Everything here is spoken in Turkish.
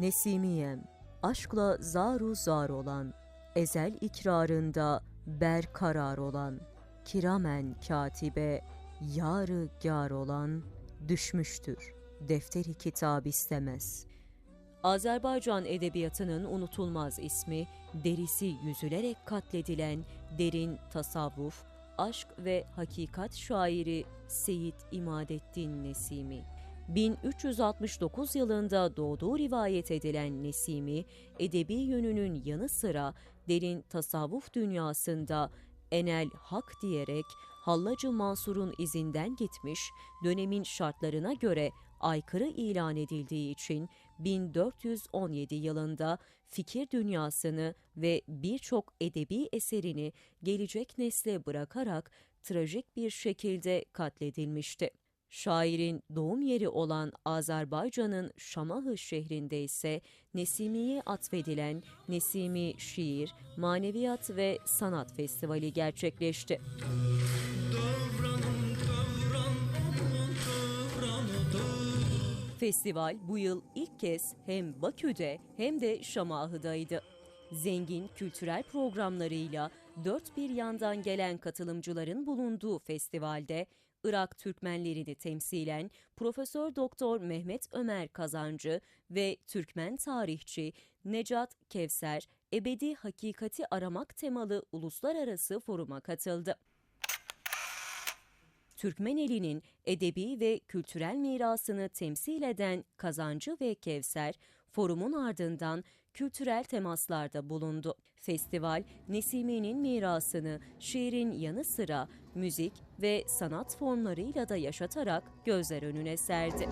Nesimiyem, aşkla zaru zar olan, ezel ikrarında berkarar olan, kiramen katibe, yarı gar olan, düşmüştür, defteri kitab istemez. Azerbaycan edebiyatının unutulmaz ismi, derisi yüzülerek katledilen derin tasavvuf, aşk ve hakikat şairi Seyit İmadettin Nesimi. 1369 yılında doğduğu rivayet edilen Nesimi, edebi yönünün yanı sıra derin tasavvuf dünyasında enel hak diyerek Hallacı Mansur'un izinden gitmiş, dönemin şartlarına göre aykırı ilan edildiği için 1417 yılında fikir dünyasını ve birçok edebi eserini gelecek nesle bırakarak trajik bir şekilde katledilmişti. Şairin doğum yeri olan Azerbaycan'ın Şamahı şehrinde ise Nesimi'ye atfedilen Nesimi Şiir, Maneviyat ve Sanat Festivali gerçekleşti. Festival bu yıl ilk kez hem Bakü'de hem de Şamahı'daydı. Zengin kültürel programlarıyla dört bir yandan gelen katılımcıların bulunduğu festivalde Irak Türkmenlerini temsilen Profesör Doktor Mehmet Ömer Kazancı ve Türkmen tarihçi Necat Kevser ebedi hakikati aramak temalı uluslararası foruma katıldı. Türkmeneli'nin edebi ve kültürel mirasını temsil eden Kazancı ve Kevser, forumun ardından kültürel temaslarda bulundu. Festival, Nesimi'nin mirasını şiirin yanı sıra müzik ve sanat formlarıyla da yaşatarak gözler önüne serdi.